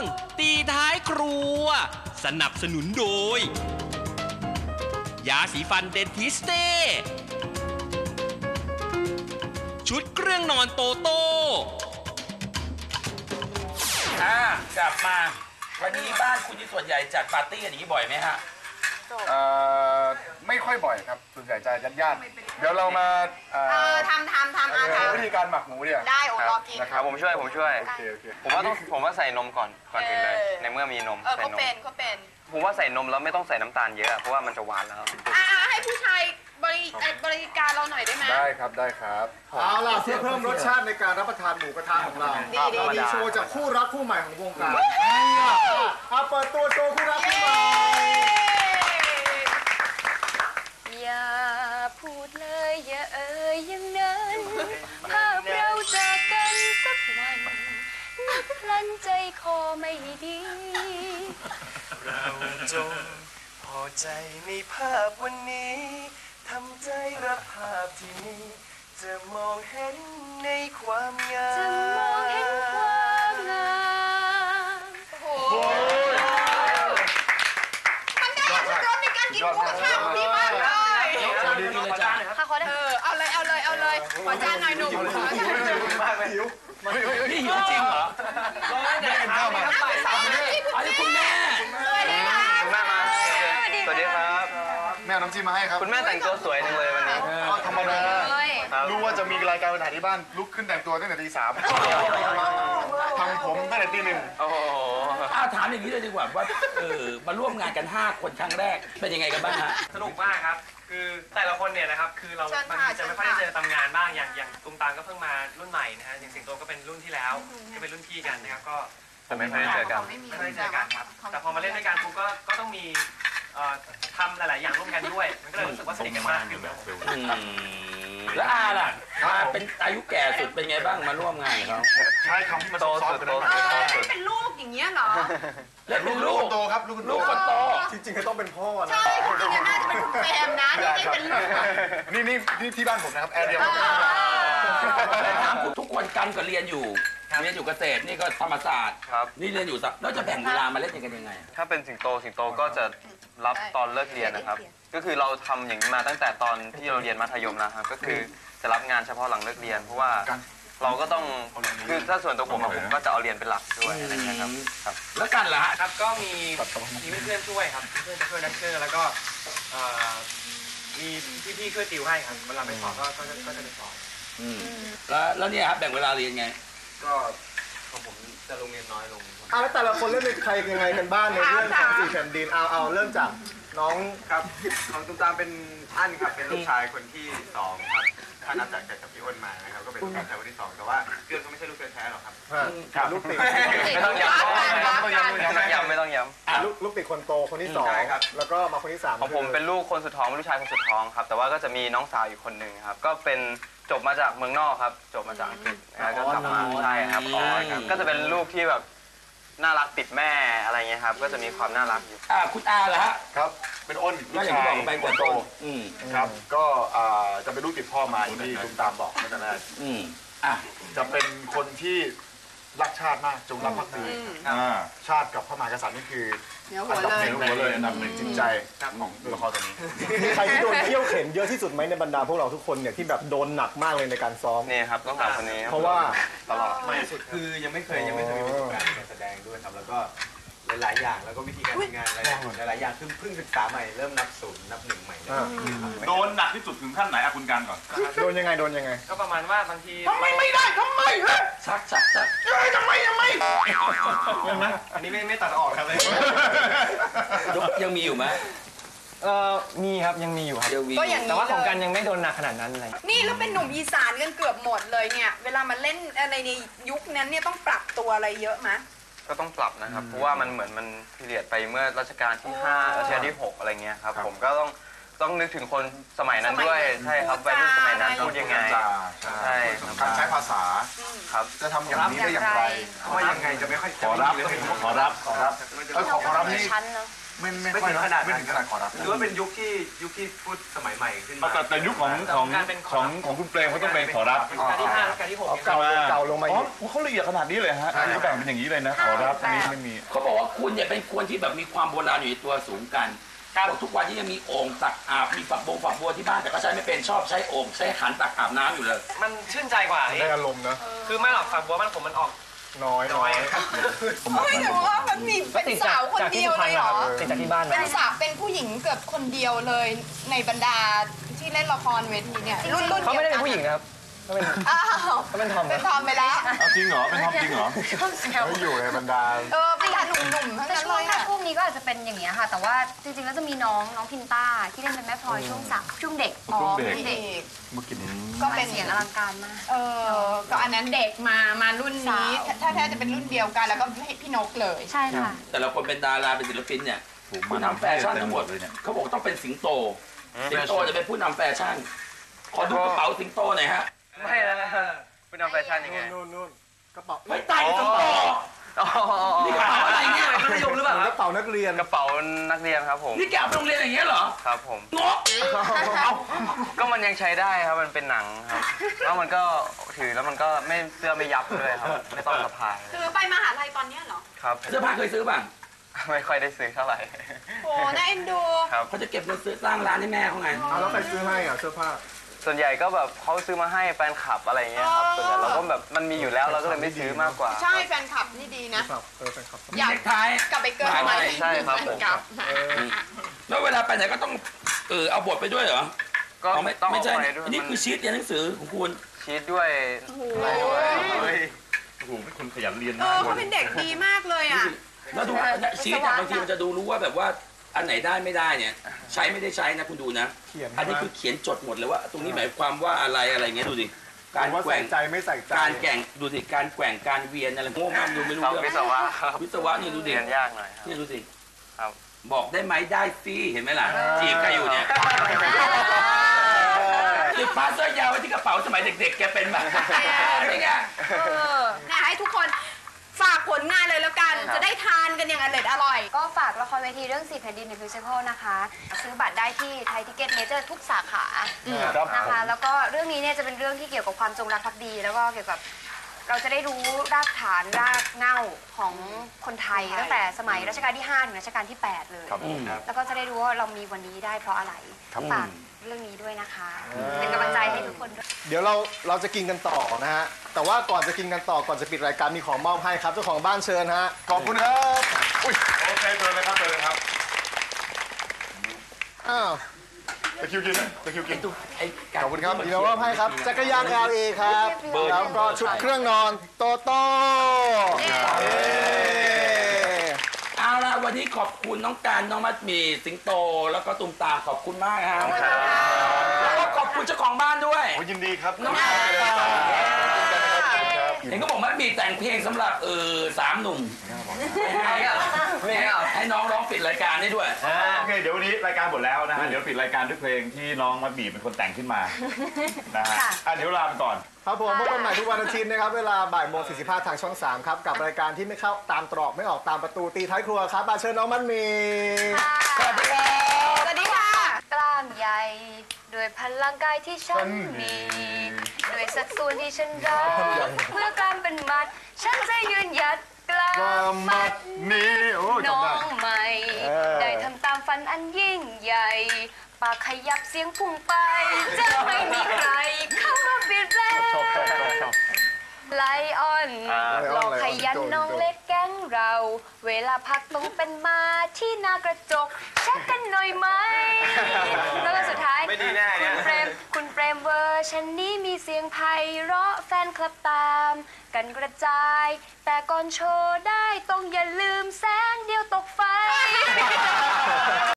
งตีท้ายครัว สนับสนุนโดย ยาสีฟันเดนทิสเต้ชุดเครื่องนอนโตโต้อ่ากลับมา วันนี้บ้านคุณที่ส่วนใหญ่จัดปาร์ตี้กันอย่างนี้บ่อยไหมฮะ เอ่อไม่ค่อยบ่อยครับส่วนใหญ่จะญาติๆเดี๋ยวเรามาเอ่เอออทำทำทำอาเอ่อทำ วิธีการหมักหมูเดียวได้โอ้รอกิน นะคครัรับบผมช่วยผมช่วย โอเคโอเคผมว่าต้องผมว่าใส่นมก่อนก่อนถึงเลย เออ ในเมื่อมีนมเออใส่เขานมเป็นเขาเป็น ผมว่าใส่นมแล้วไม่ต้องใส่น้ำตาลเยอะเพราะว่ามันจะหวานแล้ว อ่าให้ผู้ชายบริเอ่อบริการเราหน่อยได้ไหม ได้ครับได้ครับเอาล่ะเพื่อเพิ่มรสชาติในการรับประทานหมูกระทะของเราดีดีเราดี มีโชว์จากคู่รักคู่ใหม่ของวงการเอาเปิดตัวโชว์คู่รักคู่ใหม่ นับพลันใจคอไม่ดี เราจงพอใจในภาพวันนี้ทำใจรับภาพที่มีจะมองเห็นในความงาจะมองเห็นความงามโอ้โหมันได้อัตรสในการกินหมูกระทะของพี่มากเลยสวัสดีเลยจ้าค่ะขอได้เออเอาเลยเอาเลยเอาเลยขอจานหน่อยหนุ่มขอจานหน่อยมากเลย นี่หิวจริงเหรอร้อนแดดเข้ามาอันนี้คุณแม่สวัสดีค่ะคุณแม่มาสวัสดีครับ แม่เอาน้ำจิ้มมาให้ครับ คุณแม่แต่งตัวสวยจังเลยวันนี้ก็ธรรมดาเลยครับรู้ว่าจะมีรายการไปถ่ายที่บ้านลุกขึ้นแต่งตัวตั้งแต่ตีสาม ทำผมตั้งแต่ตีหนึ่งโอ้โหอาถามอย่างนี้เลยดีกว่าว่าเออมาร่วมงานกัน 5 คนครั้งแรกเป็นยังไงกันบ้างฮะ สนุกมากครับ คือแต่ละคนเนี่ยนะครับคือเราบางทีจะไม่ค่อยได้เจอตามงานบ้างอย่างอย่างตุ้มตามก็เพิ่งมารุ่นใหม่นะฮะอย่างสิงโตก็เป็นรุ่นที่แล้วก็เป็นรุ่นพี่กันนะครับก็ แต่ไม่เคยได้เจอกัน ไม่มีไม่ค่อยได้เจอกันครับ แต่พอมาเล่นด้วยกันปุ๊บก็ก็ต้องมีเอ่อทำหลาย ๆ อย่างร่วมกันด้วย มันก็เลยรู้สึกว่าสนิทกันมากขึ้นครับผมอืม แล้วอาล่ะอาเป็นอายุแก่สุดเป็นไงบ้างมาร่วมงานกับเขาใช้คำที่มันโตซับซ้อนสุดไปโตได้ไหมสุดโตสุดเป็นลูกอย่างเงี้ยเหรอ แล้วเป็นลูลูกกคนโตครับลูกคนโตลูกคนโตจริงๆก็ต้องเป็นพ่อนะ ใช่จริงๆน่าจะเป็นคุณเฟรมนะนี่ไม่เป็นลูกนี่นี่นี่ที่บ้านผมนะครับแอร์เดียวแต่ถามคุณทุกคนกันก็เรียนอยู่ เรียนอยู่เกษตรนี่ก็ธรรมศาสตร์ ครับ นี่เรียนอยู่สักแล้วจะแบ่งเวลามาเล่นกันยังไงถ้าเป็นสิงโตสิงโตก็จะรับตอนเลิกเรียนนะครับ ก็คือเราทำอย่างนี้มาตั้งแต่ตอนที่เราเรียนมัธยมแล้วครับก็คือจะรับงานเฉพาะหลังเลิกเรียน เพราะว่าเราก็ต้องคือถ้าส่วนตัวผมอะผมก็จะเอาเรียนเป็นหลักด้วยอะไรอย่างเงี้ยครับ ครับ แล้วกันล่ะฮะครับก็มีมีเพื่อนๆช่วยครับเพื่อนๆจะช่วยนักเชอร์แล้วก็เอ่อมีพี่ๆช่วยติวให้ครับเวลาไปสอบก็ก็จะก็จะไปสอบอืมแล้วแล้วเนี่ยครับแบ่งเวลาเรียนไง ก็ของผมจะโรงเรียนน้อยลงอะแล้วแต่ละคนเล่นเป็นใครยังไงกันบ้างในเรื่องของสี่แผ่นดินเอาเอาเริ่มจากน้องครับของตุ้มตามเป็นอั้นครับเป็นลูกชายคนที่สองครับถ้านับจากจากพี่อ้นมานะครับก็เป็นลูกชายคนที่สองแต่ว่าเพื่อนก็ไม่ใช่ลูกแท้ๆหรอกครับ ลูกติดไม่ต้องย้ำไม่ต้องย้ำไม่ต้องย้ำไม่ต้องย้ำ ลูกลูกติดคนโตคนที่สองใช่ครับ แล้วก็มาคนที่สามของผมเป็นลูกคนสุดท้องเป็นลูกชายคนสุดท้องครับ แต่ว่าก็จะมีน้องสาวอีกคนหนึ่งครับ ก็เป็น จบมาจากเมืองนอกครับ จบมาจากอังกฤษนะก็กลับมาใช่ครับอ๋อครับก็จะเป็นลูกที่แบบน่ารักติดแม่อะไรเงี้ยครับ ก็จะมีความน่ารักอยู่ อ่าคุณอาล่ะฮะครับ เป็นอ้นก็อย่างที่บอกไปคนโตอืมครับ ก็อ่าจะเป็นลูกติดพ่อมาอย่างที่คุณตามบอกเมื่อตอนแรกอืมอะ จะเป็นคนที่ รักชาติมากจงรักภักดีอ่าชาติกับพระมหากษัตริย์นี่คือเดี๋ยวหัอัวนดับเลหย นึ่งหัวเลยอันดับหนึ่งจิตใจของตัวละครตัวนี้ มีใครที่โดนเที่ยวเข็นเยอะที่สุดไหมในบรรดาพวกเราทุกคนเนี่ยที่แบบโดนหนักมากเลยในการซ้อมนี่ครับต้องถามคนนี้เพราะว่า ตลอด ใหม่สุดคือยังไม่เคยยังไม่เคยมีประสบการณ์ในการแสดงด้วยครับแล้วก็ หลายๆอย่างแล้วก็วิธีการทำงานหลายๆหลายๆอย่างคือเพิ่งศึกษาใหม่เริ่มนับศูนย์นับหนึ่งใหม่เลยอ่าโดนหนักที่สุดถึงขั้นไหนอะคุณการก่อน โดนยังไงโดนยังไง ก็ประมาณว่าบางทีทำไมไม่ได้ทำไมฮะชักชักชักเอ้ยทำไมทำไมอันนี้ไม่ไม่ตัดออกครับเลยยังมีอยู่ไหมเออมีครับยังมีอยู่ครับยังมีก็อย่างนี้แต่ว่าของกันเลยยังไม่โดนหนักขนาดนั้นอะไรนี่แล้วเป็นหนุ่มอีสานกันเกือบหมดเลยเนี่ย เวลามาเล่นอะไรในยุคนั้นเนี่ยต้องปรับตัวอะไรเยอะไหม ก็ต้องปรับนะครับ เพราะว่ามันเหมือนมันพิเรียดไปเมื่อรัชกาลที่5รัชกาลที่6อะไรเงี้ยครับ ผมก็ต้องต้องนึกถึงคนสมัยนั้นด้วย ใช่ครับวัยรุ่นสมัยนั้นพูดยังไงใช่ครับการใช้ภาษาครับ จะทำอย่างนี้ได้อย่างไรว่ายังไงจะไม่ค่อยขอรับจะไม่มีเลยขอรับขอรับเออขอขอรับนี่ ชั้นเนาะ ไม่ไม่ไม่ค่อยถึงขนาดไม่นั้นถึงขนาดขอรับ หรือว่าเป็นยุคที่ยุคที่พูดสมัยใหม่ขึ้นมาแต่แต่ยุคของของของของคุณเปรมเขาต้องเป็นขอรับรัชกาลที่ห้ารัชกาลที่หกเก่าเก่าลงมาอ๋อีอกเขาละเอียดขนาดนี้เลยฮะเขาแบ่งเป็นอย่างนี้เลยนะขอรับนี่ไม่มีเขาบอกว่าคุณเนี่ยเป็นคนที่แบบมีความโบราณอยู่ในตัวสูงกันบอกทุกวันนี้ยังมีโอ่งตักอาบมีฝักบงฝักบัวที่บ้านแต่ก็ใช้ไม่เป็นชอบใช้โอ่งใช้ขันตักอาบน้ำอยู่เลย มันชื่นใจกว่าได้อารมณ์นะคือไม่หรอกฝักบัวมันผมมันออก น้อยน้น้ออยยโอ้ยแต่ว่ามันมีเป็นสาวคนเดียวเลยเหรอ ติดจากที่บ้านเป็มานสาวเป็นผู้หญิงเกือบคนเดียวเลยในบรรดาที่เล่นละครเวทีเนี่ยรุ่นรุ่นเขาไม่ได้เป็นผู้หญิงนะครับเขาเป็นอ้าวเขาเป็นทอมเป็นทอมไปแล้วเอาจริงเหรอเป็นทอมจริงเหรอไม่อยู่ในบรรดา เออเป็นหนุ่มๆทั้งแต่นั้นช่เลวงยถ้าอะพว กนี้ก็อาจจะเป็นอย่างนี้ยค่ะ แต่ว่าจริงๆแล้วจะมีน้องน้องพินต้าที่เล่นเป็นแม่พลอยช่วงสามช่วงเด็กอ๋อเด็กพี่เด็ก เมื่อกี้นี้ก็เป็นเสียงอลังการมาก เออก็อันนั้นเด็กมามารุ่นนี้สาวถ้าแท้จะเป็นรุ่นเดียวกัน แล้วก็ให้พี่นกเลยใช่ค่ะแต่ละคนเป็นดาราเป็นศิลปินเนี่ยถูกผู้มันนำแฟชั่นทั้งหมดเลยเนี่ยเขาบอกต้องเป็นสิงโต สิงโตจะเป็นผู้นำแฟชั่น ขอดูกระเป๋าสิงโตหน่อยฮะไม่แล้วนะเป็นทำแฟชั่นยังไงนู่นนู่นกระเป๋าไม่ตายสิงโต อ๋นี่กระเป๋าอะไรเนี่ยมัธยมหรือเปล่าคกรับระเป๋านักเรียนกระเป๋านักเรียนครับผม นี่แกเอาไปโรงเรียนอย่างเงี้ยเหรอครับผม งกก็มันยังใช้ได้ครับ มันเป็นหนังครับ แล้วมันก็ถือแล้วมันก็ไม่เสื้อไม่ยับด้วยครับ ไม่ต้องสะพายคือไปมหาลัยตอนเนี้ยเหรอ ครับเสื้อผ้าเคยซื้อป่ะไม่ค่อยได้ซื้อเท่าไหร่ โอ้น่าเอ็นดู ครับ เขาจะเก็บเงินซื้อสร้างร้านให้แม่เขาไงเอาแล้วใครซื้อให้อะเสื้อผ้า ส่วนใหญ่ก็แบบเขาซื้อมาให้แฟนคลับอะไรอย่างเงี้ยครับส่วนใหญ่เราก็แบบมันมีอยู่แล้วเราก็เลยไม่ซื้อมากกว่า ใช่แฟนคลับนี่ดีนะ ครับเออเป็นครับอยากเน็กไทกลับไปเกินไปใช่ครับผม กลับแล้วเวลาไปไหนก็ต้องเออเอาบทไปด้วยเหรอก็อ๋อไม่ต้องไม่เอาใช่ไปด้วยอันนี้คือชีตเรียนหนังสือของคุณ ชีตด้วยอะไรด้วยเฮ้ยโอ้โหเป็นคนขยันเรียนเอมากอเลเขายเป็นเด็กดีมากเลยอะ แล้วดูชีตอะบางทีมันจะดูรู้ว่าแบบว่า อันไหนได้ไม่ได้เนี่ย ใช้ไม่ได้ใช้นะคุณดูนะ เขียนอันนี้คือเขียนจดหมดเลยว่า ตรงนี้หมายความว่าอะไรอะไรเงี้ยดูดิกาการรว่าแกใส่ว่งใจไม่ใส่ใจการแกว่งดูสิการแกว่งการเวียนอะไรโง่มากดูไม่รู้ทำเรื่องวิศวะครับวิศวะนี่ดูดิเรียนยากหน่อยครับ เนี่ยดูสิครับ บอกได้ไหมได้สิเห็นไหมล่ะจีบใครอยู่เนี่ย ติดพาสเซอร์ยาวไว้ที่กระเป๋าสมัยเด็กๆ แกเป็นแบบ นี่ไง เออนะให้ทุกคน ฝากผลงานเลยแล้วกัน จะได้ทานกันอย่างอร่อยอร่อย ก็ฝากละครเวทีเรื่องสี่แผ่นดินในฟิวเจอร์นะคะ ซื้อบัตรได้ที่ไทยทิเก็ตเมเจอร์ทุกสาขา ครับนะคะ แล้วก็เรื่องนี้เนี่ยจะเป็นเรื่องที่เกี่ยวกับความจงรักภักดี แล้วก็เกี่ยวกับ เราจะได้รู้รากฐานรากเหง้าของคนไทย ตั้งแต่สมัยรัชกาลที่ 5 ถึงรัชกาลที่ 8 เลยอืมแล้วก็จะได้รู้ว่าเรามีวันนี้ได้เพราะอะไรฝากเรื่องนี้ด้วยนะคะ เป็นกำลังใจให้ทุกคนด้วย เดี๋ยวเราเราจะกินกันต่อนะฮะ แต่ว่าก่อนจะกินกันต่อก่อนจะปิดรายการมีของมอบให้ครับเจ้าของบ้านเชิญฮะ ขอบคุณครับอุ้ยโอเคเชิญเลยครับเชิญเลยครับ อ้าว ตะคริวกินนะตะคริวกิน ไอ้ขอบคุณครับเดี๋ยวมอบให้ครับ จักรยาน LA ครับแล้วก็ชุดเครื่องนอนโตโต้เย้เอาละวันนี้ขอบคุณน้องการน้องมัดหมีสิงโต แล้วก็ตุมตามขอบคุณมากครับแล้วก็ขอบคุณเจ้าของบ้านด้วย โอ้ยินดีครับน้องขอบคุณครับ เห็นเขาบอกมัดหมีแต่งเพลงสำหรับเออสามหนุ่ม ให้ให้น้องร้องปิดรายการได้ด้วย โอเคเดี๋ยววันนี้รายการหมดแล้วนะฮะเดี๋ยวปิดรายการด้วยเพลงที่น้องมัดบีเป็นคนแต่งขึ้นมานะฮะค่ะอะเดี๋ยวลาไปก่อน ครับผมพบกันใหม่ทุกวันอาทิตย์นะครับ เวลาบ่ายโมงสี่สิบห้าทางช่อง 3 ครับ กับรายการที่ไม่เข้าตามตรอกไม่ออกตามประตูตีท้ายครัวครับมาเชิญน้องมันมีสวัสดีครับสวัสดีค่ะ กล้ามใหญ่ด้วยพลังกายที่ฉันมีด้วยสัดส่วนที่ฉันรักเมื่อกล้ามเป็นมัด ฉันจะยืนหยัด กล้าก็มมัมัดดนี้โอ้ยน้อจำได้ งใหม่ เออ ได้ทำตามฝันอันยิ่งใหญ่ ปากขยับเสียงพุ่งไป จะไม่มีใครเข้ามาเบียดแล้ชอบชอบชอบวชอบ ไลออนอ่า หลอกขยันไลออนน้องเล็กแก๊งเรา เวลาพักต้องเป็นมาที่หน้ากระจกเช็คกันหน่อยไหม แล้วก็สุดท้าย ไม่ดีแน่ ชั้นนี้มีเสียงไพเราะแฟนคลับตาม กันกระจาย แต่ก่อนโชว์ได้ต้องอย่าลืมแสงเดียวตกไฟ